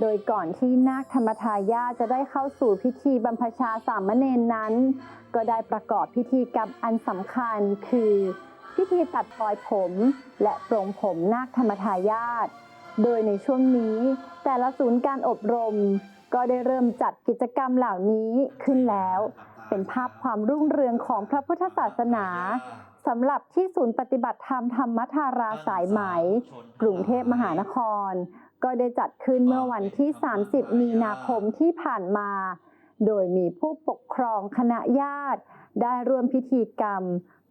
โดยก่อนที่นาคธรรมทายาจะได้เข้าสู่พิธีบรรพชาสามเณรนั้น ก็ได้ประกอบพิธีกรรมอันสำคัญคือ พิธีตัดปลอยผม และปรงผมนาคธรรมทายาทโดยในช่วงนี้ แต่ละศูนย์การอบรม ก็ได้เริ่มจัดกิจกรรมเหล่านี้ขึ้นแล้ว เป็นภาพความรุ่งเรืองของพระพุทธศาสนาสำหรับที่ศูนย์ปฏิบัติธรรมธรรมธาราสายไหม กรุงเทพมหานคร ก็ได้จัดขึ้นเมื่อวันที่ 30 มีนาคมที่ผ่านมา โดยมีผู้ปกครองคณะญาติ ได้ร่วมพิธีกรรม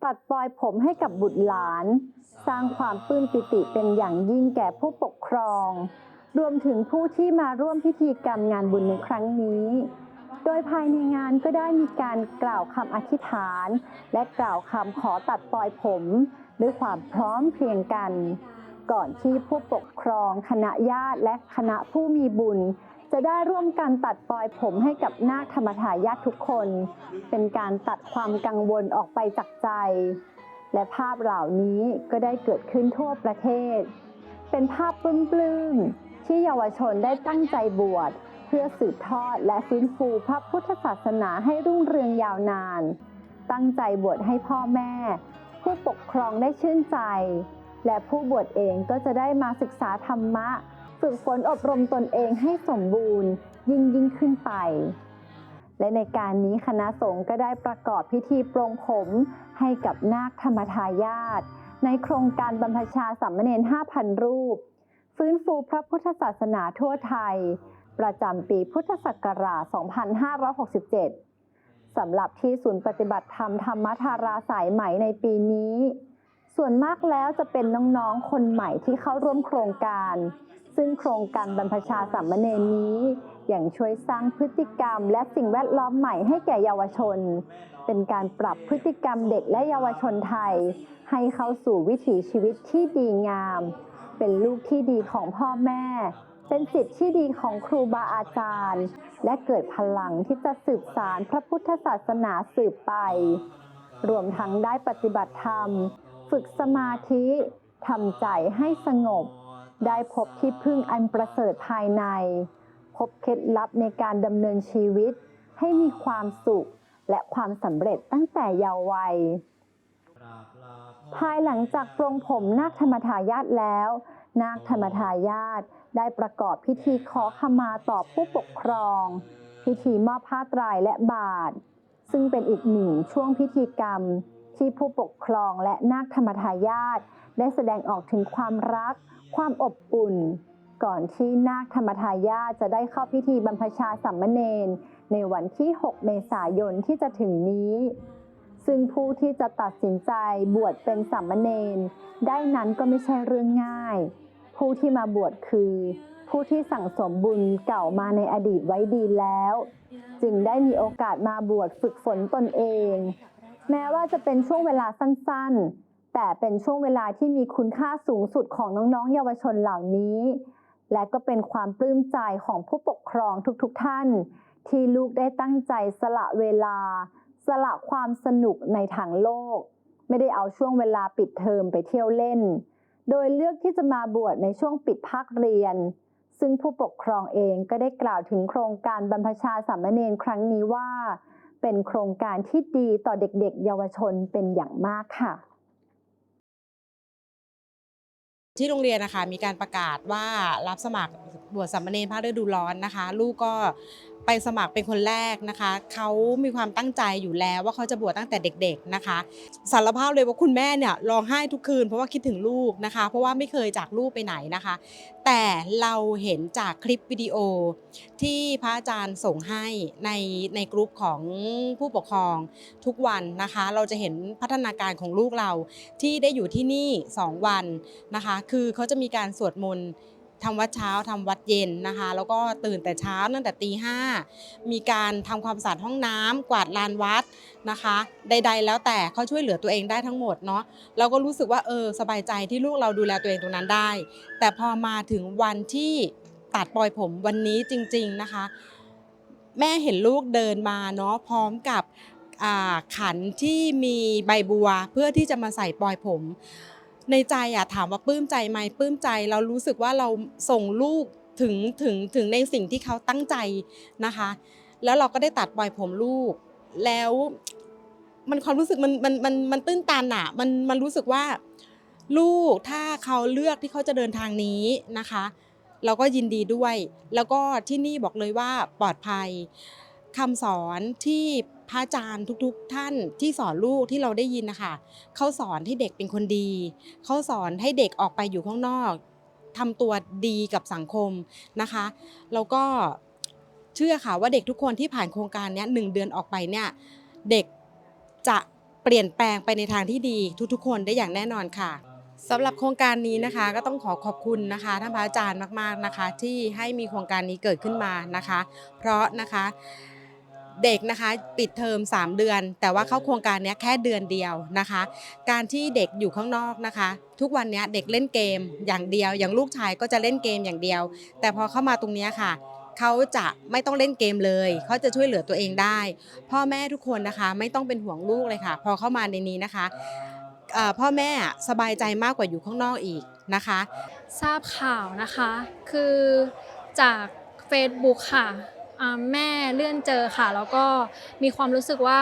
ตัดปลอยผมให้กับบุตรหลาน สร้างความปลื้มปิติเป็นอย่างยิ่งแก่ผู้ปกครอง รวมถึงผู้ที่มาร่วมพิธีกรรมงานบุญในครั้งนี้โดยภายในงานก็ได้มีการกล่าวคำอธิษฐาน และกล่าวคำขอตัดปลอยผม ด้วยความพร้อมเพรียงกัน ก่อนที่ผู้ปกครอง คณะญาติและคณะผู้มีบุญ จะได้ร่วมกันตัดปลอยผมให้กับนาคธรรมทายาททุกคน เป็นการตัดความกังวลออกไปจากใจ และภาพเหล่านี้ก็ได้เกิดขึ้นทั่วประเทศ เป็นภาพปลื้มๆที่เยาวชนได้ตั้งใจบวชเพื่อสืบทอดและฟื้นฟูพระพุทธศาสนาให้รุ่งเรืองยาวนาน ตั้งใจบวชให้พ่อแม่ ผู้ปกครองได้ชื่นใจ และผู้บวชเองก็จะได้มาศึกษาธรรมะ ฝึกฝนอบรมตนเองให้สมบูรณ์ ยิ่งยิ่งขึ้นไป และในการนี้คณะสงฆ์ก็ได้ประกอบพิธีปรงผมให้กับนาคธรรมทายาทในโครงการบรรพชาสามเณร5,000 รูป ฟื้นฟูพระพุทธศาสนาทั่วไทย ประจำปีพุทธศักราช 2567 สำหรับที่ศูนย์ปฏิบัติธรรมธรรมธาราสายไหมในปีนี้ ส่วนมากแล้วจะเป็นน้องๆ คนใหม่ที่เข้าร่วมโครงการ ซึ่งโครงการบรรพชาสามเณรนี้อยังช่วยสร้างพฤติกรรม และสิ่งแวดล้อมใหม่ให้แก่เยาวชน เป็นการปรับพฤติกรรมเด็กและเยาวชนไทย ให้เข้าสู่วิถีชีวิตที่ดีงาม เป็นลูกที่ดีของพ่อแม่ เป็นสิทธิ์ที่ดีของครูบาอาจารย์ และเกิดพลังที่จะสืบสารพระพุทธศาสนาสืบไป รวมทั้งได้ปฏิบัติธรรม ฝึกสมาธิทำใจให้สงบ ได้พบที่พึ่งอันประเสริฐภายใน พบเคล็ดลับในการดำเนินชีวิต ให้มีความสุขและความสำเร็จตั้งแต่เยาว์วัย ภายหลังจากปรงผมนาคธรรมทายาทแล้ว นาคธรรมทายาทได้ประกอบพิธีขอขมาต่อผู้ปกครอง พิธีมอบผ้าตรายและบาท ซึ่งเป็นอีกหนึ่งช่วงพิธีกรรม ที่ผู้ปกครองและนาคธรรมทายาทได้แสดงออกถึงความรัก ความอบอุ่น ก่อนที่นาคธรรมทายาทจะได้เข้าพิธีบรรพชาสัมมเนรในวันที่ 6 เมษายนที่จะถึงนี้ ซึ่งผู้ที่จะตัดสินใจบวชเป็นสัมมเนรได้นั้นก็ไม่ใช่เรื่องง่าย ผู้ที่มาบวชคือ ผู้ที่สั่งสมบุญเก่ามาในอดีตไว้ดีแล้ว จึงได้มีโอกาสมาบวชฝึกฝนตนเอง แม้ว่าจะเป็นช่วงเวลาสั้นๆ แต่เป็นช่วงเวลาที่มีคุณค่าสูงสุดของน้องๆ เยาวชนเหล่านี้ และก็เป็นความปลื้มใจของผู้ปกครองทุกๆท่าน ที่ลูกได้ตั้งใจสละเวลา สละความสนุกในทางโลก ไม่ได้เอาช่วงเวลาปิดเทอมไปเที่ยวเล่น โดยเลือกที่จะมาบวชในช่วงปิดภาคเรียน ซึ่งผู้ปกครองเองก็ได้กล่าวถึงโครงการบรรพชาสามเณรครั้งนี้ว่า เป็นโครงการที่ดีต่อเด็กๆ เยาวชนเป็นอย่างมากค่ะ ที่โรงเรียนนะคะมีการประกาศว่ารับสมัครบวชสามเณรภาคฤดูร้อนนะคะ ลูกก็ ไปสมัครเป็นคนแรกนะคะเขามีความตั้งใจอยู่แล้วว่าเขาจะบวชตั้งแต่เด็กๆนะคะสารภาพเลยว่าคุณแม่เนี่ยร้องไห้ทุกคืนเพราะว่าคิดถึงลูกนะคะ เพราะว่าไม่เคยจากลูกไปไหนนะคะ แต่เราเห็นจากคลิปวิดีโอที่พระอาจารย์ส่งให้ในในกลุ่มของผู้ปกครองทุกวันนะคะ เราจะเห็นพัฒนาการของลูกเราที่ได้อยู่ที่นี่ 2 วันนะคะ คือเขาจะมีการสวดมนต์ ทำวัดเช้าทำวัดเย็นนะคะ แล้วก็ตื่นแต่เช้าตั้งแต่ตีห้ามีการทำความสะอาดห้องน้ำกวาดลานวัดนะคะ ใด ๆ แล้วแต่เขาช่วยเหลือตัวเองได้ทั้งหมดเนาะเราก็รู้สึกว่าเออสบายใจที่ลูกเราดูแลตัวเองตรงนั้นได้ แต่พอมาถึงวันที่ตัดปล่อยผมวันนี้จริง ๆนะคะ แม่เห็นลูกเดินมาเนาะพร้อมกับขันที่มีใบบัวเพื่อที่จะมาใส่ปลอยผม ในใจอะถามว่าปลื้มใจไหมปลื้มใจเรารู้สึกว่าเราส่งลูกถึงถึงถึงในสิ่งที่เขาตั้งใจนะคะ แล้วเราก็ได้ตัดปล่อยผมลูก แล้วมันความรู้สึกมันมันมันมันตื้นตันอะมันมันรู้สึกว่า ลูกถ้าเขาเลือกที่เขาจะเดินทางนี้นะคะ เราก็ยินดีด้วย แล้วก็ที่นี่บอกเลยว่าปลอดภัย คำสอนที่พระอาจารย์ทุกๆ ท่านที่สอนลูกที่เราได้ยินนะคะเขาสอนให้เด็กเป็นคนดี เขาสอนให้เด็กออกไปอยู่ข้างนอกทำตัวดีกับสังคมนะคะแล้วก็เชื่อค่ะว่าเด็กทุกคนที่ผ่านโครงการนี้หนึ่งเดือนออกไปเนี่ยเด็กจะเปลี่ยนแปลงไปในทางที่ดีทุกๆ คนได้อย่างแน่นอนค่ะสำหรับโครงการนี้นะคะก็ต้องขอขอบคุณนะคะท่านพระอาจารย์มากๆนะคะ ที่ให้มีโครงการนี้เกิดขึ้นมานะคะ เพราะนะคะ เด็กนะคะปิดเทอม3 เดือน แต่ว่าเข้าโครงการนี้แค่เดือนเดียวนะคะ การที่เด็กอยู่ข้างนอกนะคะ ทุกวันนี้เด็กเล่นเกมอย่างเดียว อย่างลูกชายก็จะเล่นเกมอย่างเดียว แต่พอเข้ามาตรงนี้ค่ะเขาจะไม่ต้องเล่นเกมเลย เขาจะช่วยเหลือตัวเองได้ พ่อแม่ทุกคนนะคะ ไม่ต้องเป็นห่วงลูกเลยค่ะ พอเข้ามาในนี้นะคะพ่อแม่สบายใจมากกว่าอยู่ข้างนอกอีกนะคะ ทราบข่าวนะคะคือจาก Facebook ค่ะ แม่เลื่อนเจอค่ะ แล้วก็มีความรู้สึกว่า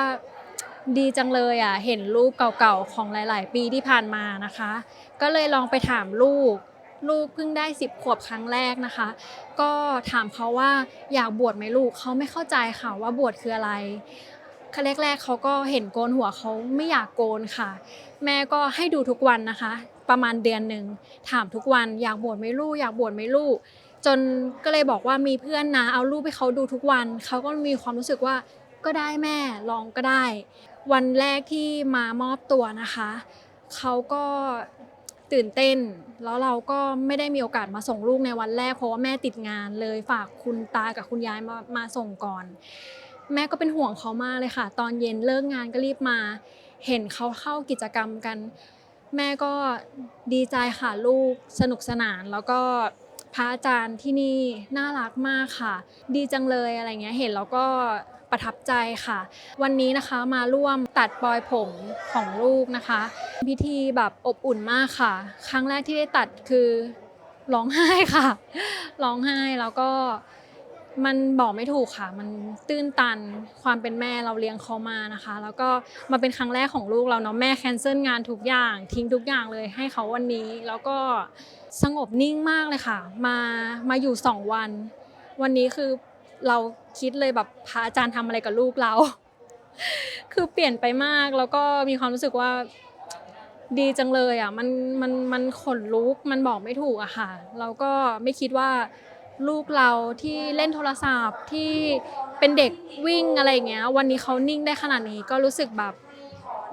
ดีจังเลยอะเห็นรูปเก่าๆของหลาย ๆ ปีที่ผ่านมานะคะ ก็เลยลองไปถามลูก ลูกเพิ่งได้ 10 ขวบครั้งแรกนะคะ ก็ถามเขาว่าอยากบวชไหมลูกเขาไม่เข้าใจค่ะว่าบวชคืออะไรขั้นแรกๆเขาก็เห็นโกนหัวเขาไม่อยากโกนค่ะ แม่ก็ให้ดูทุกวันนะคะ ประมาณเดือนหนึ่งถามทุกวันอยากบวชไหมลูกอยากบวชไหมลูก จนก็เลยบอกว่ามีเพื่อนนะเอารูปให้เขาดูทุกวัน เขาก็มีความรู้สึกว่าก็ได้แม่ลองก็ได้ วันแรกที่มามอบตัวนะคะ เขาก็ตื่นเต้น แล้วเราก็ไม่ได้มีโอกาสมาส่งลูกในวันแรกเพราะว่าแม่ติดงานเลยฝากคุณตากับคุณยายมามาส่งก่อน แม่ก็เป็นห่วงเขามากเลยค่ะ ตอนเย็นเลิกงานก็รีบมา เห็นเขาเข้ากิจกรรมกัน แม่ก็ดีใจค่ะลูกสนุกสนานแล้วก็ ระอาจารย์ที่นี่น่ารักมากค่ะ ดีจังเลยอะไรเงี้ยเห็นแล้วก็ประทับใจค่ะ วันนี้นะคะมาร่วมตัดปลอยผมของลูกนะคะ พิธีแบบอบอุ่นมากค่ะ ครั้งแรกที่ได้ตัดคือร้องไห้ค่ะร้องไห้แล้วก็ มันบอกไม่ถูกค่ะ มันตื้นตันความเป็นแม่เราเลี้ยงเขามานะคะ แล้วก็มาเป็นครั้งแรกของลูกเราเนาะแม่แคนเซิลงานทุกอย่าง ทิ้งทุกอย่างเลยให้เขาวันนี้ แล้วก็สงบนิ่งมากเลยค่ะ มามาอยู่สองวัน วันนี้คือเราคิดเลยแบบพระอาจารย์ทำอะไรกับลูกเรา คือเปลี่ยนไปมากแล้วก็มีความรู้สึกว่าดีจังเลยอะมันมันมันขนลุกมันบอกไม่ถูกอะค่ะ เราก็ไม่คิดว่า ลูกเราที่เล่นโทรศัพท์ที่เป็นเด็กวิ่งอะไรอย่างเงี้ยวันนี้เขานิ่งได้ขนาดนี้ก็รู้สึกแบบ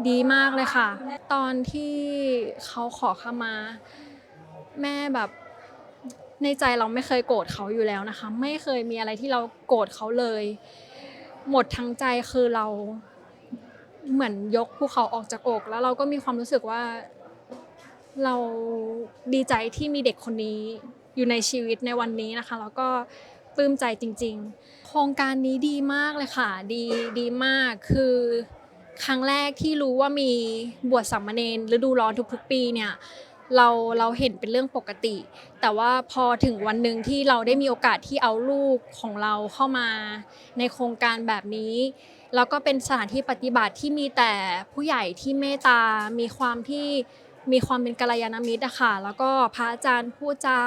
ดีมากเลยค่ะ ตอนที่เขาขอขมา แม่แบบในใจเราไม่เคยโกรธเขาอยู่แล้วนะคะ ไม่เคยมีอะไรที่เราโกรธเขาเลย หมดทั้งใจคือเราเหมือนยกภูเขาออกจากอก แล้วเราก็มีความรู้สึกว่าเราดีใจที่มีเด็กคนนี้ อยู่ในชีวิตในวันนี้นะคะ แล้วก็ปลื้มใจจริง ๆ โครงการนี้ดีมากเลยค่ะ ดีดีมากคือครั้งแรกที่รู้ว่ามีบวชสามเณรฤดูร้อนทุกๆ ปีเนี่ยเราเราเห็นเป็นเรื่องปกติ แต่ว่าพอถึงวันหนึ่งที่เราได้มีโอกาสที่เอาลูกของเราเข้ามาในโครงการแบบนี้แล้วก็เป็นสถานที่ปฏิบัติที่มีแต่ผู้ใหญ่ที่เมตตา มีความที่ มีความเป็นกัลยาณมิตรอะค่ะ แล้วก็พระอาจารย์พูดจา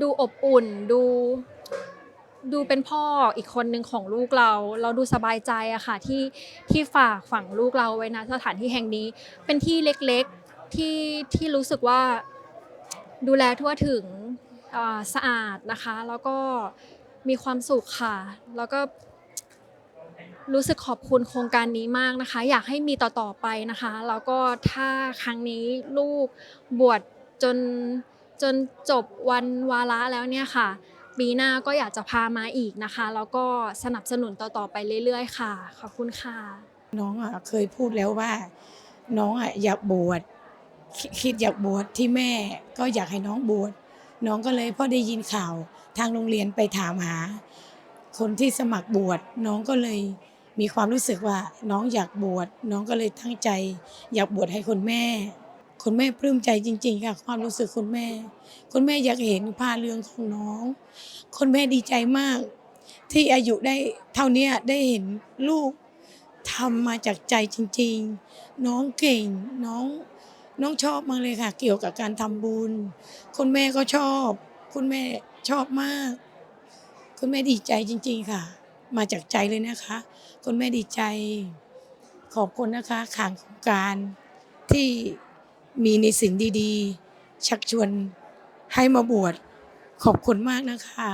ดูอบอุ่น ดูดูเป็นพ่ออีกคนหนึ่งของลูกเรา เราดูสบายใจอะค่ะที่ที่ฝากฝังลูกเราไว้ณสถานที่แห่งนี้ เป็นที่เล็กๆที่ที่รู้สึกว่าดูแลทั่วถึงสะอาดนะคะ แล้วก็มีความสุขค่ะ แล้วก็ รู้สึกขอบคุณโครงการนี้มากนะคะ อยากให้มีต่อๆไปนะคะ แล้วก็ถ้าครั้งนี้ลูกบวชจนจนจบวันวาระแล้วเนี่ยค่ะ ปีหน้าก็อยากจะพามาอีกนะคะ แล้วก็สนับสนุนต่อๆไปเรื่อยๆ ค่ะ ขอบคุณค่ะ น้องอะเคยพูดแล้วว่า น้องอะอยากบวชคิดอยากบวชที่แม่ก็อยากให้น้องบวชน้องก็เลยพอได้ยินข่าวทางโรงเรียนไปถามหา คนที่สมัครบวชน้องก็เลย มีความรู้สึกว่าน้องอยากบวชน้องก็เลยตั้งใจ อยากบวชให้คุณแม่ คุณแม่ปลื้มใจจริง ๆ ค่ะ ความรู้สึกคุณแม่ คุณแม่อยากเห็นผ้าเรืองของน้อง คุณแม่ดีใจมาก ที่อายุได้เท่านี้ได้เห็นลูกทำมาจากใจจริง ๆ น้องเก่งน้องน้องชอบมากเลยค่ะ เกี่ยวกับการทำบุญ คุณแม่ก็ชอบ คุณแม่ชอบมาก คุณแม่ดีใจจริง ๆ ค่ะ มาจากใจเลยนะคะ คุณแม่ดีใจ ขอบคุณนะคะขางโครงการที่มีในสิ่งดีๆ ชักชวนให้มาบวชขอบคุณมากนะคะ